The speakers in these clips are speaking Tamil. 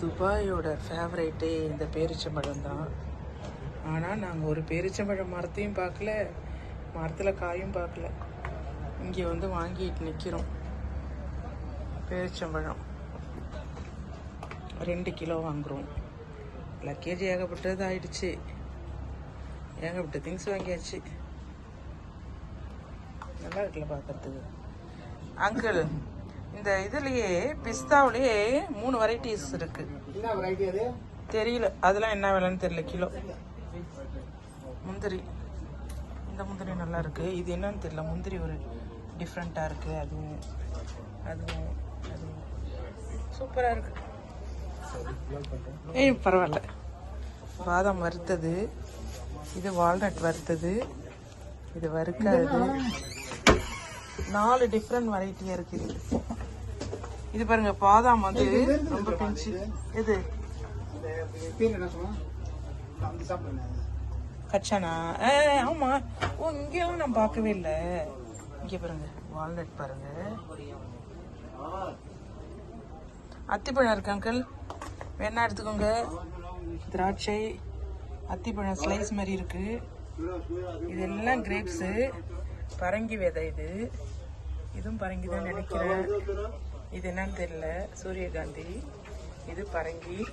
துபாயோட ஃபேவரேட்டே இந்த பேரிச்சம்பழம் தான். ஆனால் நாங்கள் ஒரு பேரிச்சம்பழம் மரத்தையும் பார்க்கல மரத்தில் காயும் பார்க்கல. இங்கே வந்து வாங்கிட்டு நிற்கிறோம் பேரிச்சம்பழம். ரெண்டு கிலோ வாங்குகிறோம் லக்கேஜ் ஏகப்பட்டது ஆயிடுச்சு. ஏகப்பட்ட திங்ஸ் வாங்கியாச்சு. நல்லா இருக்குல்ல பார்க்கறதுக்கு அங்கிள் இந்த இதுலயே பிஸ்தாவிலேயே மூணு வெரைட்டிஸ் இருக்கு. அது? தெரியல. அதெல்லாம் என்ன விலைன்னு தெரியல. கிலோ. முந்திரி. இந்த முந்திரி நல்லா இருக்கு. இது என்னன்னு தெரியல. முந்திரி ஒரு டிஃப்ரெண்ட்டாக இருக்கு. அதுவும் அதுவும் அதுவும். சூப்பராக இருக்கு. ஏய் பரவாயில்ல. பாதாம் வறுத்தது. இது வால்நட் வறுத்தது. இது வறுக்காது நாலு டிஃப்ரெண்ட் வெரைட்டியாக இருக்குது இது பாருங்க பாதாம் வந்து ரொம்ப பிஞ்சு. சாப்பிடுங்க. கச்சானா? ஆமா. ஓ இங்கெல்லாம் நான் பார்க்கவே இல்லை. இங்கே பாருங்க வால்நட் பாருங்க. அத்திப்பழம் இருக்கு அங்கிள் வேணா எடுத்துக்கோங்க. திராட்சை அத்திப்பழம் ஸ்லைஸ் மாதிரி இருக்கு. இதெல்லாம் கிரேப்ஸு பரங்கி விதை இது. இதுவும் பரங்கி தான் நினைக்கிறேன். இது என்னன்னு தெரியல. சூரியகாந்தி. இது பரங்கி.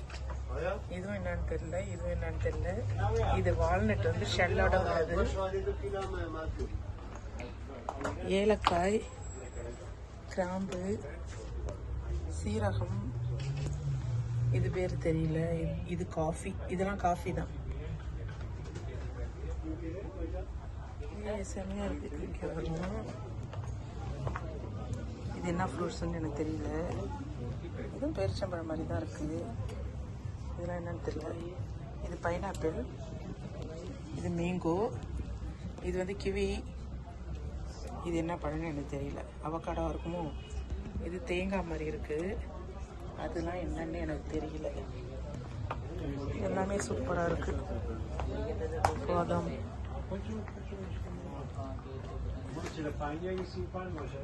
இதுவும் என்னன்னு தெரியல. இதுவும் என்னன்னு தெரியல. இது வால்நட் வந்து ஷெல்லோட வருது ஏலக்காய் கிராம்பு சீரகம். இது பேர் தெரியல. இது- இது காஃபி. இதெல்லாம் காஃபி தான். செம்மையாக இருக்குது வரணும். இது என்ன ஃப்ரூட்ஸ்னு எனக்கு தெரியல. இதுவும் பேரிச்சம்பழம் மாதிரி தான் இருக்குது இதெல்லாம் என்னன்னு தெரியல. இது பைனாப்பிள் இது மேங்கோ இது வந்து கிவி இது என்ன பழம்னு எனக்கு தெரியல. அவக்காடாக இருக்குமோ? இது தேங்காய் மாதிரி இருக்குது அதெல்லாம் என்னன்னு எனக்கு தெரியல. எல்லாமே சூப்பராக இருக்கு. பாதாம்